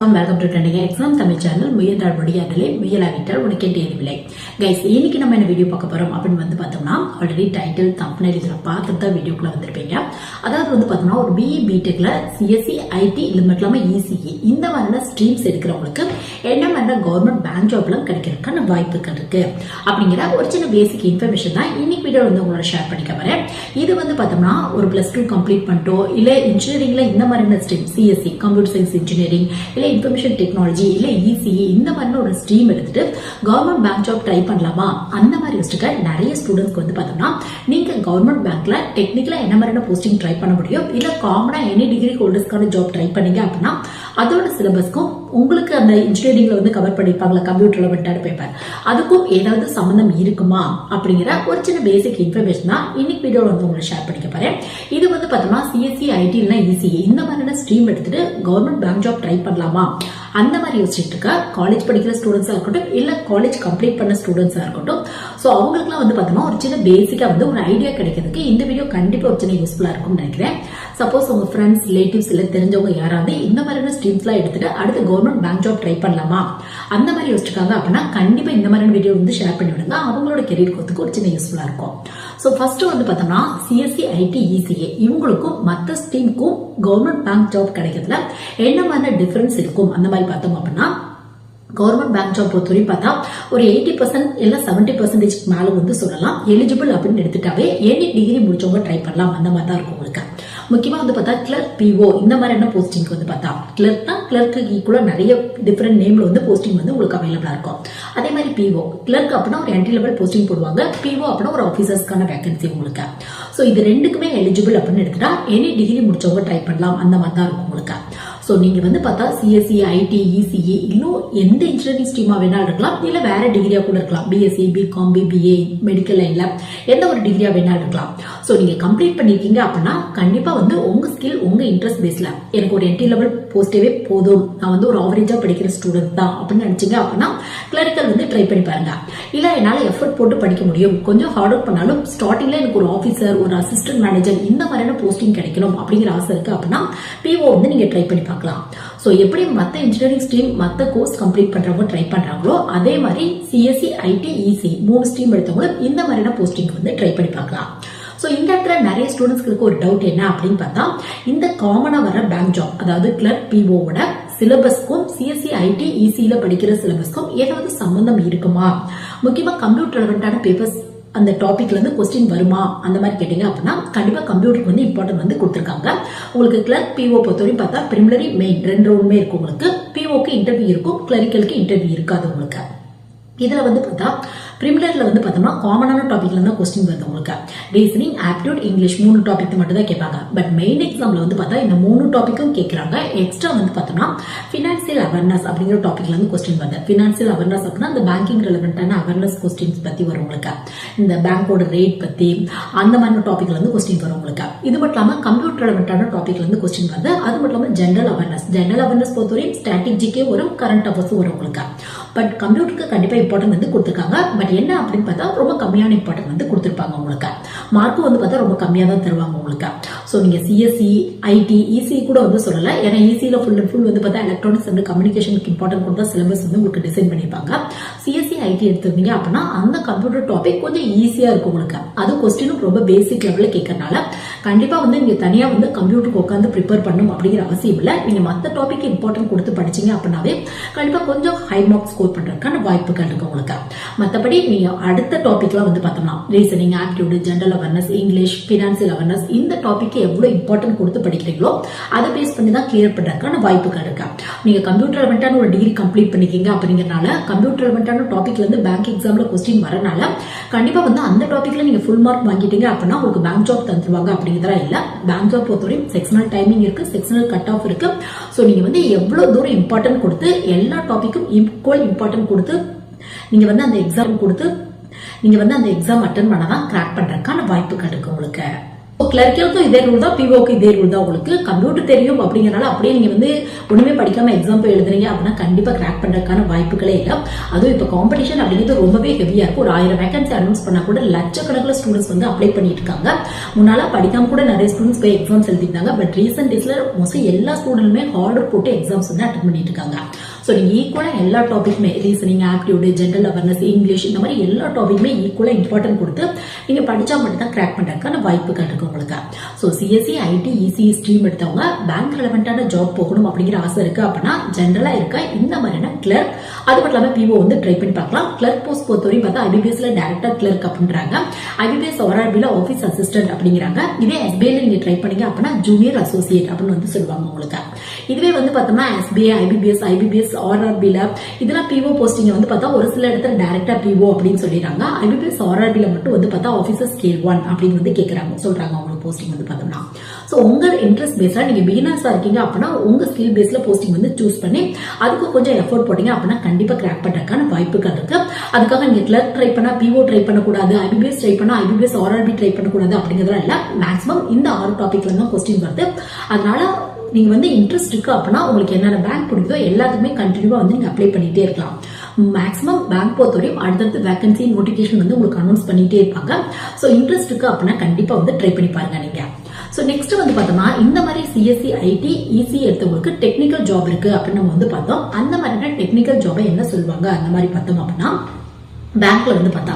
Welcome to trending exam Tamil channel முயன்றால் முடியாதலே முயலாவிட்டால் உனக்கே தெரியவில்லை கைஸ் இன்னைக்கு நம்ம என்ன வீடியோ பார்க்க போறோம் அப்படின்னு வந்து பார்த்தோம்னா ஆல்ரெடி டைட்டில் தம்பனைல் இதில் பார்த்துட்டு தான் வீடியோக்குள்ள வந்திருப்பீங்க. அதாவது வந்து பார்த்தோம்னா ஒரு பிஇ பிடெக்ல சிஎஸ்சி ஐடி இது மட்டும் இல்லாமல் இசிஇ இந்த மாதிரியான ஸ்ட்ரீம்ஸ் எடுக்கிறவங்களுக்கு என்ன மாதிரி கவர்மெண்ட் பேங்க் ஜாப்லாம் கிடைக்கிறதுக்கான வாய்ப்புகள் இருக்கு. அப்படிங்கிற ஒரு சின்ன பேசிக் இன்ஃபர்மேஷன் தான் இன்னைக்கு வீடியோ வந்து உங்களோட ஷேர் பண்ணிக்க வரேன் இது வந்து பார்த்தோம்னா ஒரு பிளஸ் டூ கம்ப்ளீட் பண்ணிட்டோ இல்லை இன்ஜினியரிங்ல இந்த மாதிரியான stream CSE computer science engineering இல்லை இன்ஃபர்மேஷன் டெக்னாலஜி இல்லை இசிஇ இந்த மாதிரிலாம் ஒரு ஸ்ட்ரீம் எடுத்துட்டு கவர்மெண்ட் பேங்க் ஜாப் ட்ரை பண்ணலாமா? அந்த மாதிரி வச்சுக்க நிறைய ஸ்டூடெண்ட்ஸ்க்கு வந்து பார்த்தோம்னா நீங்கள் கவர்மெண்ட் பேங்க்ல டெக்னிக்கலாக என்ன மாதிரியான போஸ்டிங் ட்ரை பண்ண முடியும்? இல்லை காமனாக எனி டிகிரி ஹோல்டர்ஸ்க்கான ஜாப் ட்ரை பண்ணீங்க அப்படின்னா அதோட சிலபஸ்க்கும் உங்களுக்கு அந்த இன்ஜினியரிங்ல வந்து கவர் பண்ணிருப்பாங்களா? கம்ப்யூட்டர்ல வந்துட்டு பேப்பர் அதுக்கும் ஏதாவது சம்மந்தம் இருக்குமா? அப்படிங்கிற ஒரு சின்ன பேசிக் இன்ஃபர்மேஷன் தான் இன்னைக்கு வீடியோல வந்து உங்களுக்கு ஷேர் பண்ணிக்க போறேன். இது வந்து பார்த்தோம்னா சிஎஸ்சி ஐடி இல்லைனா இசிஇ இந்த மாதிரியான ஸ்ட்ரீம் எடுத்துட்டு கவர்மெண்ட் பேங்க் ஜாப் ட்ரை பண்ணலாமா? அந்த மாதிரி யோசிச்சுட்டு இருக்க. காலேஜ் படிக்கிற ஸ்டூடெண்ட்ஸாக இருக்கட்டும் இல்லை காலேஜ் கம்ப்ளீட் பண்ண ஸ்டூடெண்ட்ஸாக இருக்கட்டும் ஸோ அவங்களுக்குலாம் வந்து பார்த்தோம்னா ஒரு சின்ன பேசிக்காக வந்து ஒரு ஐடியா கிடைக்கிறதுக்கு இந்த வீடியோ கண்டிப்பாக ஒரு சின்ன யூஸ்ஃபுல்லாக இருக்கும்னு நினைக்கிறேன். சப்போஸ் உங்கள் ஃப்ரெண்ட்ஸ் ரிலேட்டிவ்ஸ் இல்லை தெரிஞ்சவங்க யாராவது இந்த மாதிரியான ஸ்ட்ரீம்ஸ்லாம் எடுத்துட்டு அடுத்து கவர்மெண்ட் பேங்க் ஜாப் ட்ரை பண்ணலாமா? அந்த மாதிரி யோசிச்சிருக்காங்க அப்படின்னா கண்டிப்பாக இந்த மாதிரியான வீடியோ வந்து ஷேர் பண்ணி விடுங்க. அவங்களோட கெரியர் கோத்துக்கு ஒரு சின்ன யூஸ்ஃபுல்லாக இருக்கும். ஸோ ஃபர்ஸ்ட் வந்து பார்த்தோம்னா சிஎஸ்சி ஐடி இசிஏ இவங்களுக்கும் மற்ற ஸ்ட்ரீமுக்கும் கவர்மெண்ட் பேங்க் ஜாப் கிடைக்கிறதுல என்ன மாதிரி டிஃபரன்ஸ் இருக்கும்? அந்த மாதிரி பார்த்தோம் அப்படின்னா கவர்மெண்ட் பேங்க் ஜாப் பொறுத்தவரையும் பார்த்தா ஒரு எயிட்டி பர்சன்ட் இல்லை செவன்டி பர்சன்டேஜ் மேலே வந்து சொல்லலாம். எலிஜிபிள் அப்படின்னு எடுத்துட்டாவே எனி டிகிரி முடிச்சவங்க ட்ரை பண்ணலாம். அந்த மாதிரி தான் இருக்கும் உங்களுக்கு. முக்கியமாக வந்து பார்த்தா கிளர்க் பிஓ இந்த மாதிரியான போஸ்டிங்க்கு வந்து பார்த்தா கிளர்க்னா கிளர்க்கு ஈக்குவலாக நிறைய டிஃப்ரெண்ட் நேம்ல வந்து போஸ்டிங் வந்து உங்களுக்கு அவைலபிளாக இருக்கும். அதே மாதிரி பிஓ கிளர்க் அப்படின்னா ஒரு என்ட்ரி லெவல் போஸ்டிங் போடுவாங்க. பிஓ அப்படின்னா ஒரு ஆஃபீஸர்ஸ்க்கான வேகன்சி உங்களுக்கு. ஸோ இது ரெண்டுக்குமே எலிஜிபிள் அப்படின்னு எடுத்துட்டா எனி டிகிரி முடிச்சவங்க ட்ரை பண்ணலாம். அந்த மாதிரி தான் இருக்கும் உங்களுக்கு. ஸோ நீங்கள் வந்து பார்த்தா சிஎஸ்சி ஐடி இசிஇ இன்னும் எந்த இன்ஜினியரிங் ஸ்ட்ரீமாக வேணாலும் இருக்கலாம். இல்லை வேற டிகிரியாக கூட இருக்கலாம். பிஎஸ்சி பிகாம் பிபிஏ மெடிக்கல் லைனில் எந்த ஒரு டிகிரியாக வேணாலும் இருக்கலாம். ஸோ நீங்கள் கம்ப்ளீட் பண்ணியிருக்கீங்க அப்படின்னா கண்டிப்பாக வந்து உங்கள் ஸ்கில் உங்கள் இன்ட்ரெஸ்ட் பேஸில் எனக்கு ஒரு என்ட்ரி லெவல் போஸ்டேவே போதும். நான் வந்து ஒரு ஆவரேஜாக படிக்கிற ஸ்டூடெண்ட் தான் அப்படின்னு நினச்சிங்க அப்படின்னா கிளரிக்கல் வந்து ட்ரை பண்ணி பாருங்க. இல்லை என்னால் எஃபர்ட் போட்டு படிக்க முடியும். கொஞ்சம் ஹார்ட் ஒர்க் பண்ணாலும் ஸ்டார்டிங்கில் எனக்கு ஒரு ஆஃபீஸர் ஒரு அசிஸ்டன்ட் மேனேஜர் இந்த மாதிரியான போஸ்டிங் கிடைக்கணும் அப்படிங்கிற ஆசை இருக்குது அப்படின்னா பிஓ வந்து நீங்கள் ட்ரை பண்ணி பார்க்கலாம். ஸோ எப்படி மற்ற இன்ஜினியரிங் ஸ்ட்ரீம் மற்ற கோர்ஸ் கம்ப்ளீட் பண்றவங்க ட்ரை பண்றாங்களோ அதே மாதிரி சிஎஸ்சி ஐடி இசி மூணு ஸ்ட்ரீம் எடுத்தவங்களும் இந்த மாதிரியான போஸ்டிங் வந்து ட்ரை பண்ணி பார்க்கலாம். ஸோ இந்த இடத்துல நிறைய ஸ்டூடெண்ட்ஸ்க்கு ஒரு டவுட் என்ன அப்படின்னு பார்த்தா இந்த காமனா வர பேங்க் ஜாப் அதாவது கிளர்க் பிஓவோட சிலபஸ்க்கும் சிஎஸ்சி ஐடி இசியில படிக்கிற சிலபஸ்க்கும் ஏதாவது சம்பந்தம் இருக்குமா? முக்கியமா கம்ப்யூட்டர் ரெலவெண்டான பேப்பர்ஸ் அந்த டாபிக்ல இருந்து கொஸ்டின் வருமா? அந்த மாதிரி கேட்டீங்க அப்படின்னா கண்டிப்பா கம்ப்யூட்டருக்கு வந்து இம்பார்ட்டன்ட் வந்து கொடுத்துருக்காங்க. உங்களுக்கு கிளர்க் பிஓ பொறுத்தவரையும் பார்த்தா பிரிமிலரி மெயின் ரெண்டு ரவுண்டுமே இருக்கும் உங்களுக்கு. பிஓக்கு இன்டர்வியூ இருக்கும் கிளரிக்கலுக்கு இன்டர்வியூ இருக்காது உங்களுக்கு. இதுல வந்து பார்த்தா ப்ரிமிலர்ல வந்து பார்த்தோம்னா காமனான டாப்பிக்கில் தான் கொஸ்டின் வருது உங்களுக்கு. ரீசனிங் ஆப்டியூட் இங்கிலீஷ் மூணு டாபிக் மட்டும் தான் கேட்பாங்க. பட் மெயின் எக்ஸாம்ல வந்து பார்த்தா இந்த மூணு டாப்பிக்கும் கேட்குறாங்க. எக்ஸ்ட்ரா வந்து பார்த்தோம்னா ஃபினான்சியல் அவேர்னஸ் அப்படிங்கிற டாப்பிக்கில் வந்து கொஸ்டின் வருது. ஃபினான்சியல் அவேர்னஸ் அப்படின்னா அந்த பேங்கிங் ரிலவெண்ட்டான அவேர்னஸ் கொஸ்டின்ஸ் பற்றி வரும் உங்களுக்கு. இந்த பேங்கோட ரேட் பற்றி அந்த மாதிரி டாப்பிக்கில் வந்து கொஸ்டின் வரும் உங்களுக்கு. இது மட்டும் இல்லாமல் கம்ப்யூட்டர் ரிலவெண்ட்டான டாப்பிக்கில் வந்து கொஸ்டின் வருது. அது மட்டும் இல்லாமல் ஜென்ரல் அவேர்னஸ் ஜென்ரல் அவேர்னஸ் பொறுத்தவரையும் ஸ்ட்ராட்டஜிக்கே வரும் கரண்ட் அஃபேர்ஸும் வரும் உங்களுக்கு. பட் கம்ப்யூட்டருக்கு கண்டிப்பாக இம்பார்ட்டன்ட் வந்து கொடுத்துருக்காங்க. பட் என்ன அப்படின்னு பார்த்தா ரொம்ப கம்மியான இம்பார்ட்டன்ட் வந்து கொடுத்துருப்பாங்க உங்களுக்கு மார்க்கும் வந்து பார்த்தா ரொம்ப கம்மியாக தான் தருவாங்க உங்களுக்கு. ஸோ நீங்கள் சிஎஸ்சி ஐடி இசி கூட வந்து சொல்லலாம் ஏன்னா இசியில் ஃபுல் அண்ட் ஃபுல் வந்து பார்த்தா எலக்ட்ரானிக்ஸ் அண்ட் கம்யூனிகேஷனுக்கு இம்பார்ட்டன்ட் கொடுத்தா சிலபஸ் வந்து உங்களுக்கு டிசைன் பண்ணியிருப்பாங்க சிஎஸ்சி ஐடி எடுத்திருந்தீங்க அப்படின்னா அந்த கம்ப்யூட்டர் டாபிக் கொஞ்சம் ஈஸியாக இருக்கும் உங்களுக்கு. அது கொஸ்டினும் ரொம்ப பேசிக் லெவலில் கேட்கறனால கண்டிப்பாக வந்து நீங்கள் தனியாக வந்து கம்ப்யூட்டருக்கு உட்காந்து ப்ரிப்பேர் பண்ணணும் அப்படிங்கிற அவசியம் இல்லை. நீங்கள் மற்ற டாபிக் இம்பார்ட்டன்ட் கொடுத்து படிச்சீங்க அப்படின்னாவே கண்டிப்பாக கொஞ்சம் ஹை மார்க் ஸ்கோர் பண்ணுறதுக்கான வாய்ப்புகள் இருக்கு உங்களுக்கு. மற்றபடி நீங்கள் அடுத்த டாபிக்லாம் வந்து பார்த்தோம்னா reasoning aptitude general awareness English financial awareness இந்த டாபிக் எவ்வளோ இம்பார்ட்டன்ட் கொடுத்து படிக்கிறீங்களோ அதை பேஸ் பண்ணி தான் கிளியர் பண்றதுக்கான வாய்ப்புகள் இருக்கு. நீங்க கம்ப்யூட்டர் ரெலவெண்டான ஒரு டிகிரி கம்ப்ளீட் பண்ணிக்கீங்க அப்படிங்கறனால கம்ப்யூட்டர் ரெலவெண்டான டாபிக்ல இருந்து பேங்க் எக்ஸாம்ல கொஸ்டின் வரனால கண்டிப்பா வந்து அந்த டாபிக்ல நீங்க ஃபுல் மார்க் வாங்கிட்டீங்க அப்படின்னா உங்களுக்கு பேங்க் ஜாப் தந்துருவாங்க அப்படிங்கிறதா இல்ல. பேங்க் ஜாப் பொறுத்தவரையும் செக்ஷனல் டைமிங் இருக்கு செக்ஷனல் கட் ஆஃப் இருக்கு. ஸோ நீங்க வந்து எவ்வளவு தூரம் இம்பார்ட்டன்ட் கொடுத்து எல்லா டாபிக்கும் ஈக்குவல் இம்பார்ட்டன்ட் கொடுத்து நீங்க வந்து அந்த எக்ஸாம் கொடுத்து நீங்கள் வந்து அந்த எக்ஸாம் அட்டன் பண்ணதான் கிராக் பண்ணுறதுக்கான வாய்ப்புகள் இருக்கு உங்களுக்கு. கிளர்க்கியலுக்கும் இதே ரூல் தான் பிஓக்கு இதே ரூல் தான் உங்களுக்கு. கம்ப்யூட்டர் தெரியும் அப்படிங்கறனால அப்படியே நீங்கள் வந்து ஒன்றுமே படிக்காமல் எக்ஸாம் போய் எழுதுறீங்க அப்படின்னா கண்டிப்பாக கிராக் பண்ணுறதுக்கான வாய்ப்புகளே இல்லை. அதுவும் இப்போ காம்படிஷன் அப்படிங்கிறது ரொம்பவே ஹெவியாக இருக்கும் ஒரு ஆயிரம் வேகன்சி அனௌன்ஸ் பண்ணால் கூட லட்சக்கணக்கில் ஸ்டூடெண்ட்ஸ் வந்து அப்ளை பண்ணிட்டு இருக்காங்க. முன்னால் படிக்காம கூட நிறைய ஸ்டூடெண்ட்ஸ் போய் எக்ஸாம்ஸ் எழுதிருந்தாங்க பட் ரீசெண்ட் டேஸில் மோஸ்ட்லி எல்லா ஸ்டூடெண்ட்டுமே ஆர்டர் போட்டு எக்ஸாம்ஸ் வந்து அட்டன் பண்ணிட்டு இருக்காங்க. ஸோ நீங்கள் ஈக்குவலாக எல்லா டாபிக்மே reasoning aptitude general awareness English இந்த மாதிரி எல்லா டாபிக்குமே ஈக்குவலாக இம்பார்ட்டன்ட் கொடுத்து நீங்கள் படித்தா மட்டும் தான் கிராக் பண்ணுறதுக்கான வாய்ப்புகள் இருக்குது உங்களுக்கு. So CSE IT ECE stream எடுத்தவங்க பேங்க் ரெலவெண்ட்டான ஜாப் போகணும் அப்படிங்கிற ஆசை இருக்குது அப்படின்னா ஜென்ரலாக இருக்க இந்த மாதிரியான கிளர்க் அது மட்டும் இல்லாமல் பிஓ வந்து ட்ரை பண்ணி பார்க்கலாம். கிளர்க் போஸ்ட் பொறுத்தவரையும் பார்த்தா ஐபிபிஎஸ்ல டேரக்டர் கிளர்க் அப்படின்றாங்க. ஐபிபிஎஸ் ஆர்ஆர்பில ஆஃபீஸ் அசிஸ்டன்ட் அப்படிங்கிறாங்க. இதே எஸ்பிஐல நீங்கள் ட்ரை பண்ணீங்க அப்படின்னா ஜூனியர் அசோசியேட் அப்படின்னு வந்து சொல்லுவாங்க உங்களுக்கு. இதுவே வந்து பார்த்தோம்னா எஸ்பிஐ ஐபிபிஎஸ் ஐபிபிஎஸ் ஆர்ஆர்பியில் இதெல்லாம் பிஓ போஸ்டிங்கை வந்து பார்த்தா ஒரு சில இடத்துல டேரக்டாக பிஓ அப்படின்னு சொல்லிடுறாங்க. ஐபிபிஎஸ் ஆர்ஆர்பியில் மட்டும் வந்து பார்த்தா ஆஃபீஸர் ஸ்கேல் ஒன் அப்படின்னு வந்து கேட்குறாங்க சொல்கிறாங்க அவங்களுக்கு போஸ்டிங் வந்து பார்த்தோம்னா. ஸோ உங்கள் இன்ட்ரெஸ்ட் பேஸில் நீங்கள் பிகினர்ஸாக இருக்கீங்க அப்படின்னா உங்கள் ஸ்கில் பேஸில் போஸ்டிங் வந்து சூஸ் பண்ணி அதுக்கு கொஞ்சம் எஃபோர்ட் போட்டீங்க அப்படின்னா கண்டிப்பாக கிராக் பண்ணுறதுக்கான வாய்ப்புகள் இருக்குது அதுக்காக நீங்கள் கிளர்க் ட்ரை பண்ணால் பிஓ ட்ரை பண்ணக்கூடாது ஐபிபிஎஸ் ட்ரை பண்ணால் ஐபிபிஎஸ் ஆர்ஆர்பி ட்ரை பண்ணக்கூடாது அப்படிங்கிறதுலாம் இல்லை. மேக்ஸிமம் இந்த ஆறு டாபிக்ல தான் கொஸ்டின் வருது. அதனால நீங்கள் வந்து இன்ட்ரெஸ்ட் இருக்குது அப்படின்னா உங்களுக்கு என்னென்ன பேங்க் பிடிக்குதோ எல்லாத்துக்குமே கண்டினியூவாக வந்து நீங்கள் அப்ளை பண்ணிகிட்டே இருக்கலாம். மேக்ஸிமம் பேங்க் பொறுத்தவரையும் அடுத்தடுத்து வேகன்சி நோட்டிஃபிகேஷன் வந்து உங்களுக்கு அனௌன்ஸ் பண்ணிகிட்டே இருப்பாங்க. ஸோ இன்ட்ரெஸ்ட் இருக்குது அப்படின்னா கண்டிப்பாக வந்து ட்ரை பண்ணி பாருங்க நீங்கள் ஸோ நெக்ஸ்ட் வந்து பார்த்தோம்னா இந்த மாதிரி சிஎஸ்சி ஐடி இசி எடுத்தவங்களுக்கு டெக்னிக்கல் ஜாப் இருக்கு அப்படின்னு நம்ம வந்து பார்த்தோம். அந்த மாதிரியான டெக்னிக்கல் ஜாபை என்ன சொல்லுவாங்க? அந்த மாதிரி பார்த்தோம் அப்படின்னா பேங்க்ல வந்து பார்த்தா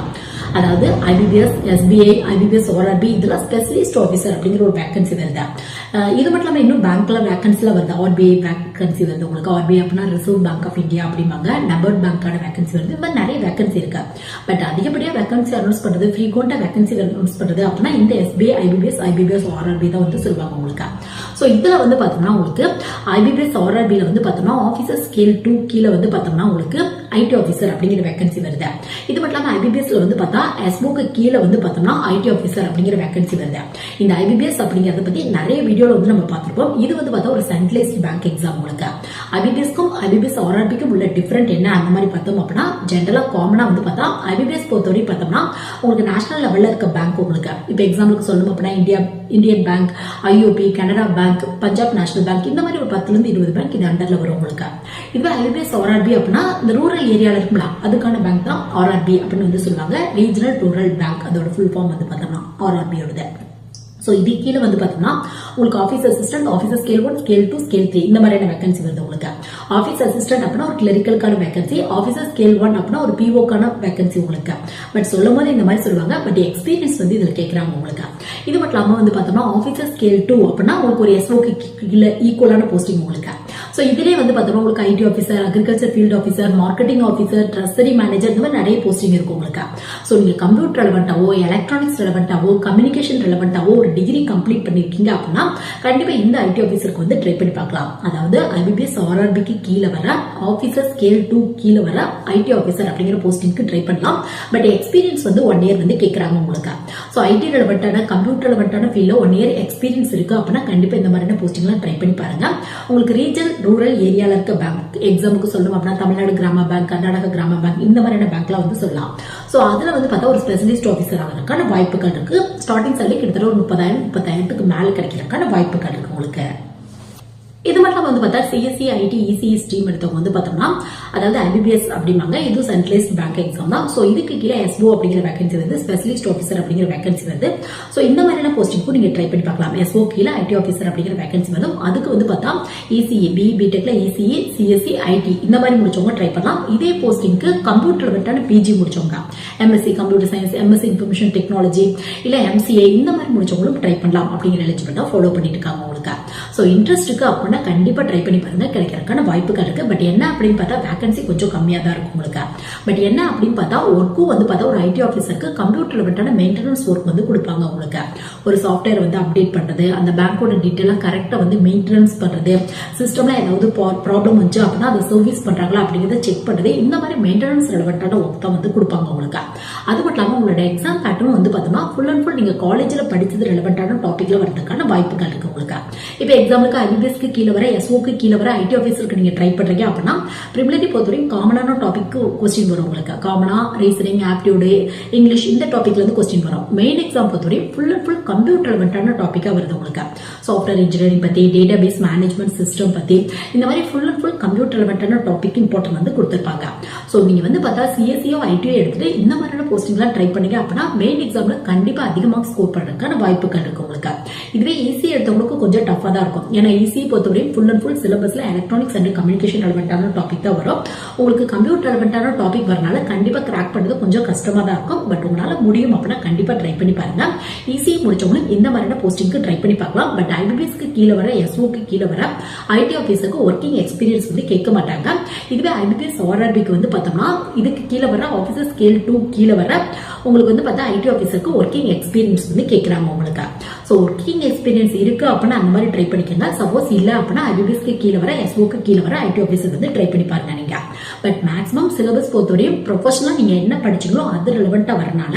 அதாவது ஐபிபிஎஸ் எஸ்பிஐ ஐபிபிஎஸ் ஓஆர்பி இதெல்லாம் ஸ்பெஷலிஸ்ட் ஆஃபீஸர் அப்படிங்கிற ஒரு வேகன்சி வருது இது மட்டும் இல்லாமல் இன்னும் பேங்க்ல வேகன்சில வருது. ஆர்பிஐ வேகன்சி வருது உங்களுக்கு. ஆர்பிஐ அப்படின்னா ரிசர்வ் பேங்க் ஆஃப் இந்தியா அப்படிம்பாங்க. நபர்ட் பேங்க்கான வேகன்சி வருது. இந்த மாதிரி நிறைய வேகன்சி இருக்கு. பட் அதிகப்படியாக வேகன்சி அனௌன்ஸ் பண்றது ஃப்ரீக்வெண்டா வேகன்சி அனௌன்ஸ் பண்றது அப்படின்னா இந்த எஸ்பிஐ ஐபிபிஎஸ் ஐபிபிஎஸ் ஆர்ஆர்பி தான் வந்து சொல்லுவாங்க உங்களுக்கு. ஸோ இதுல வந்து பார்த்தோம்னா உங்களுக்கு ஐபிபிஎஸ் ஆர்ஆர்பியில் வந்து பார்த்தோம்னா ஆஃபீஸர் ஸ்கேல் டூ கீழே வந்து பார்த்தோம்னா உங்களுக்கு ஐடி ஆஃபீஸர் அப்படிங்கிற வேகன்சி வருது. இது மட்டும் இல்லாமல் ஐபிபிஎஸ்ல வந்து பார்த்தா எஸ்போக்கு கீழே வந்து பார்த்தோம்னா ஐடி ஆஃபீஸர் அப்படிங்கிற வேகன்சி வருது. இந்த ஐபிபிஎஸ் அப்படிங்கறத பத்தி நிறைய வீடியோல வந்து நம்ம பார்த்துருப்போம். இது வந்து பார்த்தா ஒரு சென்ட்ரலைஸ்ட் பேங்க் எக்ஸாம் உங்களுக்கு. ஐபிபிஎஸ்க்கும் ஐபிபிஎஸ் ஆர்ஆர்பிக்கும் உள்ள டிஃபரெண்ட் என்ன அந்த மாதிரி பார்த்தோம் அப்படின்னா ஜென்ரலா காமனா வந்து பார்த்தா ஐபிபிஎஸ் பொறுத்தவரை பார்த்தோம்னா உங்களுக்கு நேஷனல் லெவல்ல இருக்க பேங்க் உங்களுக்கு. இப்போ எக்ஸாம்பிளுக்கு சொல்லணும் அப்படின்னா India Indian bank IOB Canara bank Punjab national bank இந்த மாதிரி ஒரு பத்துல இருந்து இருபது பேங்க் இது அண்டர்ல வரும் உங்களுக்கு. இதுவே ஐபிஎஸ் ஆர்ஆர்பி அப்படின்னா இந்த ரூரல் ஏரியால இருக்கும்ல அதுக்கான பேங்க் தான் ஆர்ஆர்பி அப்படின்னு வந்து சொல்லுவாங்க. ரீஜனல் ரூரல் பேங்க் அதோட ஃபுல் ஃபார்ம் வந்து பார்த்தோம்னா ஆர்ஆர்பியோடது ஸோ இது கீழே வந்து பார்த்தோம்னா உங்களுக்கு office assistant officer scale one scale two scale three இந்த மாதிரியான வேகன்சி வருது உங்களுக்கு. ஆஃபீஸ் அசிஸ்டன்ட் அப்படின்னா ஒரு கிளரிக்கலுக்கான வேகன்சி ஆஃபீஸர் ஸ்கேல் ஒன் அப்படின்னா ஒரு பிஓக்கான வேகன்சி உங்களுக்கு. பட் சொல்லும் போது இந்த மாதிரி சொல்லுவாங்க பட் எக்ஸ்பீரியன்ஸ் வந்து இதில் கேட்குறாங்க உங்களுக்கு. இது மட்டும் இல்லாமல் வந்து பார்த்தோம்னா ஆஃபீஸர் ஸ்கேல் டூ அப்படின்னா உங்களுக்கு ஒரு எஸ்ஓக்கு கீழே ஈக்குவலான போஸ்டிங் உங்களுக்கு. ஸோ இதுலேயே வந்து பார்த்தோம்னா உங்களுக்கு IT officer agriculture field officer marketing officer treasury manager இந்த மாதிரி நிறைய போஸ்டிங் இருக்கும் உங்களுக்கு. ஸோ நீங்கள் கம்ப்யூட்டர் ரெலவெண்ட்டாவோ எலக்ட்ரானிக்ஸ் ரெலவெண்ட்டாவோ கம்யூனிகேஷன் ரெலவெண்ட்டாவோ ஒரு டிகிரி கம்ப்ளீட் பண்ணியிருக்கீங்க அப்படின்னா கண்டிப்பாக இந்த ஐடி ஆஃபீஸருக்கு வந்து ட்ரை பண்ணி பார்க்கலாம். அதாவது ஐபிபிஎஸ் ஆர்ஆர்பிக்கு கீழே வர ஆஃபீஸர் ஸ்கேல் டூ கீழே வர ஐடி ஆஃபீஸர் அப்படிங்கிற போஸ்டிங்க்கு ட்ரை பண்ணலாம். பட் எக்ஸ்பீரியன்ஸ் வந்து ஒன் இயர் வந்து கேட்குறாங்க உங்களுக்கு. ஸோ ஐடி ரெலவெண்ட்டான கம்ப்யூட்டர் ரெலவெண்ட்டான ஃபீல்டில் ஒன் இயர் எக்ஸ்பீரியன்ஸ் இருக்குது அப்படின்னா கண்டிப்பாக இந்த மாதிரியான போஸ்டிங்லாம் ட்ரை பண்ணி பாருங்கள் உங்களுக்கு ரீஜன் ரூரல் ஏரியால இருக்க பேங்க் எக்ஸாமுக்கு சொல்லணும் அப்படின்னா தமிழ்நாடு கிராம பேங்க் கர்நாடக கிராம பேங்க் இந்த மாதிரியான பேங்க்லாம் வந்து சொல்லலாம். ஸோ அதில் வந்து பார்த்தா ஒரு ஸ்பெஷலிஸ்ட் ஆஃபீஸர் ஆகிறதுக்கான வாய்ப்புகள் இருக்கு. ஸ்டார்டிங் சேலரி கிட்டத்தட்ட ஒரு முப்பதாயிரம் முப்பத்தாயிரத்துக்கு மேலே கிடைக்கிறதுக்கான வாய்ப்புகள் இருக்கு உங்களுக்கு. இது மட்டும் வந்து பார்த்தா சிஎஸ்சி ஐடி இசிஇ ஸ்ட்ரீம் எடுத்தவங்க வந்து பார்த்தோம்னா அதாவது ஐபிபிஎஸ் அப்படிம்பாங்க. இது சென்ட்ரலைஸ்ட் பேங்க் எக்ஸாம் தான். ஸோ இதுக்கு கீழே எஸ்ஓ அப்படிங்கிற வேகன்சி வருது ஸ்பெஷலிஸ்ட் ஆஃபீஸர் அப்படிங்கிற வேகன்சி வருது. ஸோ இந்த மாதிரியான போஸ்டிங்க்கும் நீங்க ட்ரை பண்ணி பார்க்கலாம். எஸ்ஓ கீழே ஐடி ஆஃபீஸர் அப்படிங்கிற வேகன்சி வரும். அதுக்கு வந்து பார்த்தா இசிஇ பி பிடெக்ல இசிஇ சிஎஸ்சி ஐடி இந்த மாதிரி முடிச்சவங்க ட்ரை பண்ணலாம். இதே போஸ்டிங்க்கு கம்ப்யூட்டர் வெட்டான பிஜி முடிச்சவங்க MSc computer science MSc information technology இல்ல எம்சிஏ இந்த மாதிரி முடிச்சவங்களும் ட்ரை பண்ணலாம் அப்படிங்கிற எலிஜிபிள் தான் ஃபாலோ பண்ணிட்டு இருக்காங்க உங்களுக்கு. ஸோ இன்ட்ரெஸ்ட்டுக்கு பண்ணால் கண்டிப்பா ட்ரை பண்ணி பாருங்க. கிடைக்கிறதுக்கான வாய்ப்புகள் இருக்கு. பட் என்ன அப்படின்னு பார்த்தா வேகன்சி கொஞ்சம் கம்மியாக தான் இருக்கும் உங்களுக்கு. பட் என்ன அப்படின்னு பார்த்தா ஒர்க்கும் வந்து பார்த்தா ஒரு ஐடி ஆஃபீஸருக்கு கம்ப்யூட்டர் வெட்டான மெயின்டெனன்ஸ் ஒர்க் வந்து கொடுப்பாங்க உங்களுக்கு. ஒரு சாஃப்ட்வேர் வந்து அப்டேட் பண்ணுறது அந்த பேங்கோட டீட்டெயிலாக கரெக்டாக வந்து மெயின்டெனன்ஸ் பண்ணுறது சிஸ்டம்லாம் ஏதாவது ப்ராப்ளம் வந்துச்சு அப்படின்னா அதை சர்வீஸ் பண்ணுறாங்களா அப்படிங்கிறத செக் பண்ணுறது இந்த மாதிரி மெயின்டெனன்ஸ் ரிலவெண்ட்டான ஒர்க் தான் வந்து கொடுப்பாங்க உங்களுக்கு. அது மட்டும் இல்லாமல் உங்களோட எக்ஸாம் பேட்டர்னும் வந்து பார்த்தோம்னா ஃபுல் அண்ட் ஃபுல் நீங்கள் காலேஜில் படித்தது ரிலவெண்ட்டான டாப்பிக்கில் வரதுக்கான வாய்ப்புகள் இருக்கு உங்களுக்கு. இப்போ எக்ஸாம்பிளுக்கு ஐபிஎஸ்க்கு கீழே வர எஸ்ஓக்கு கீழே வர ஐடி ஆஃபீஸருக்கு நீங்கள் ட்ரை பண்ணுறீங்க அப்படின்னா ப்ரிமிலரி பொறுத்தவரைக்கும் காமனான டாபிக்கு கொஸ்டின் வரும் உங்களுக்கு. காமனாக ரீசனிங் ஆப்டியூடு இங்கிலீஷ் இந்த டாப்பிக்லேருந்து கொஸ்டின் வரும். மெயின் எக்ஸாம் பொறுத்தவரையும் ஃபுல் அண்ட் ஃபுல் கம்ப்யூட்டர் ரெலவெண்டான டாப்பிக்காக வருது உங்களுக்கு. சாஃப்ட்வேர் இன்ஜினியரிங் பற்றி டேட்டா பேஸ் மேனேஜ்மெண்ட் சிஸ்டம் பற்றி இந்த மாதிரி ஃபுல் அண்ட் ஃபுல் கம்ப்யூட்டர் ரெலவெண்டான டாபிக் இம்பார்ட்டன் வந்து கொடுத்துருப்பாங்க. ஸோ நீங்கள் வந்து பார்த்தா சிஎஸ்சியோ ஐடியோ எடுத்துட்டு இந்த மாதிரியான போஸ்டிங்லாம் ட்ரை பண்ணீங்க அப்படின்னா மெயின் எக்ஸாம்ல கண்டிப்பா அதிகமாக ஸ்கோர் பண்ணுறதுக்கான வாய்ப்புகள் இருக்கு உங்களுக்கு. இதுவே ஈஸி எடுத்தவங்களுக்கு கொஞ்சம் டஃபாக தான் இருக்கும். ஏன்னா ஈஸி பொறுத்தவரையும் ஃபுல் அண்ட் ஃபுல் சிலபஸ்ல எலக்ட்ரானிக்ஸ் அண்ட் கம்யூனிகேஷன் ரெலவெண்டான டாபிக் தான் வரும். உங்களுக்கு கம்ப்யூட்டர் ரெலவெண்டான டாபிக் வரனால கண்டிப்பா கிராக் பண்ணது கொஞ்சம் கஷ்டமா தான் இருக்கும். பட் உங்களால முடியும் அப்படின்னா கண்டிப்பா ட்ரை பண்ணி பாருங்க. ஈஸியாக முடிச்சவங்களும் இந்த மாதிரியான போஸ்டிங்க்கு ட்ரை பண்ணி பார்க்கலாம். பட் ஐபிபிஎஸ்க்கு கீழே வர எஸ்ஓக்கு கீழே வர ஐடி ஆஃபீஸருக்கு ஒர்க்கிங் எக்ஸ்பீரியன்ஸ் வந்து கேட்க மாட்டாங்க. இதுவே ஐபிபிஎஸ் ஆர்ஆர்பிக்கு வந்து பார்த்தோம்னா இதுக்கு கீழே வர ஆஃபீஸர் ஸ்கேல் டூ கீழே வர உங்களுக்கு வந்து பார்த்தா ஐடி ஆஃபீஸருக்கு ஒர்க்கிங் எக்ஸ்பீரியன்ஸ் வந்து கேட்குறாங்க உங்களுக்கு. ஸோ ஒர்க்கிங் எக்ஸ்பீரியன்ஸ் இருக்கு அப்படின்னா அந்த மாதிரி ட்ரை பண்ணிக்கோங்க. சப்போஸ் இல்லை அப்படின்னா ஐபிபிஎஸ்க்கு கீழே வர எஸ்ஓக்கு கீழே வர ஐடி ஆஃபீஸர் வந்து ட்ரை பண்ணி பாருங்க நீங்க. பட் மேக்ஸிமம் சிலபஸ் பொறுத்தவரையும் ப்ரொஃபஷனலாக நீங்க என்ன படிச்சீங்களோ அது ரிலவெண்ட்டாக வரனால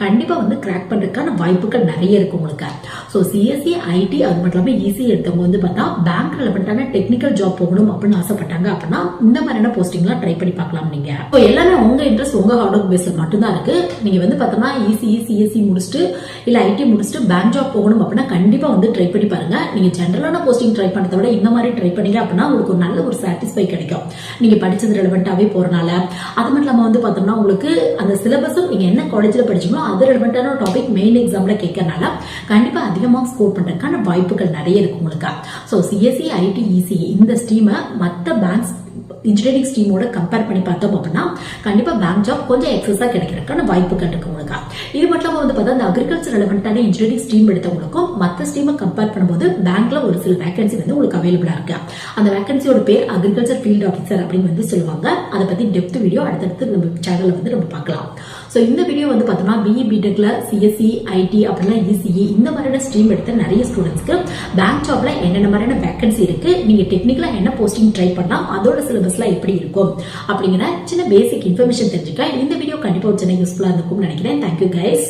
கண்டிப்பாக வந்து கிராக் பண்ணுறதுக்கான வாய்ப்புகள் நிறைய இருக்கு உங்களுக்கு. ஸோ சிஎஸ்சி ஐடி அது மட்டும் இல்லாமல் ஈஸி எடுத்தவங்க வந்து பார்த்தா பேங்க் ரிலவெண்ட்டான டெக்னிக்கல் ஜாப் போகணும் அப்படின்னு ஆசைப்பட்டாங்க அப்படின்னா இந்த மாதிரியான போஸ்டிங்லாம் ட்ரை பண்ணி பார்க்கலாம் நீங்க. இப்போ எல்லாமே உங்க இன்ட்ரெஸ்ட் உங்க ஹார்ட் ஒர்க் பேஸில் மட்டும்தான் இருக்கு. நீங்க வந்து பார்த்தோம்னா ஈஸி சிஎஸ்சி முடிச்சுட்டு இல்லை ஐடி முடிச்சுட்டு பேங்க் ஜாப் போகணும் அப்படின்னா கண்டிப்பாக வந்து ட்ரை பண்ணி பாருங்க. நீங்கள் ஜென்ரலான போஸ்டிங் ட்ரை பண்ணுறத விட இந்த மாதிரி ட்ரை பண்ணீங்க அப்படின்னா உங்களுக்கு ஒரு நல்ல ஒரு சாட்டிஸ்ஃபை கிடைக்கும். நீங்கள் படித்தது ரெலவெண்ட்டாகவே போகிறனால அது மட்டும் இல்லாமல் வந்து பார்த்தோம்னா உங்களுக்கு அந்த சிலபஸும் நீங்கள் என்ன காலேஜில் படிச்சீங்களோ அது ரெலவெண்ட்டான டாபிக் மெயின் எக்ஸாமில் கேட்கறனால கண்டிப்பாக அதிகமாக ஸ்கோர் பண்ணுறதுக்கான வாய்ப்புகள் நிறைய இருக்கு உங்களுக்கு. ஸோ சிஎஸ்சி ஐடி இசி இந்த ஸ்ட்ரீமை மற்ற பேங்க்ஸ் இன்ஜினியரிங் ஸ்ட்ரீமோட கம்பேர் பண்ணி பார்த்தோம் அப்படின்னா கண்டிப்பா பேங்க் ஜாப் கொஞ்சம் எக்ஸஸா கிடைக்கிறதுக்கான வாய்ப்புகள் இருக்கு உங்களுக்கு. இது மட்டும் வந்து பார்த்தா அந்த அக்ரிகல்ச்சர் ரெலவெண்டான இன்ஜினியரிங் ஸ்ட்ரீம் எடுத்தவங்களுக்கும் மற்ற ஸ்ட்ரீமை கம்பேர் பண்ணும்போது பேங்க்ல ஒரு சில வேகன்சி வந்து உங்களுக்கு அவைலபிளா இருக்கு. அந்த வேகன்சியோட பேர் அக்ரிகல்ச்சர் ஃபீல்ட் ஆஃபீஸர் அப்படின்னு வந்து சொல்லுவாங்க. அதை பத்தி டெப்த் வீடியோ அடுத்தடுத்து நம்ம சேனல்ல வந்து நம்ம பார்க்கலாம். ஸோ இந்த வீடியோ வந்து பார்த்தோம்னா பிஇ பிடெக்ல சிஎஸ்சி ஐடி அப்படின்னா இசிஇ இந்த மாதிரியான ஸ்ட்ரீம் எடுத்த நிறைய ஸ்டூடெண்ட்ஸ்க்கு பேங்க் ஜாப்ல என்னென்ன மாதிரியான வேகன்சி இருக்கு நீங்க டெக்னிக்கலா என்ன போஸ்டிங் ட்ரை பண்ணா அதோட சிலபஸ்ல எப்படி இருக்கும். அப்படிங்கிற சின்ன பேசிக் இன்ஃபர்மேஷன் தெரிஞ்சுக்க இந்த வீடியோ கண்டிப்பா ஒரு சின்ன யூஸ்ஃபுல்லாக இருக்கும் நினைக்கிறேன். Thank you guys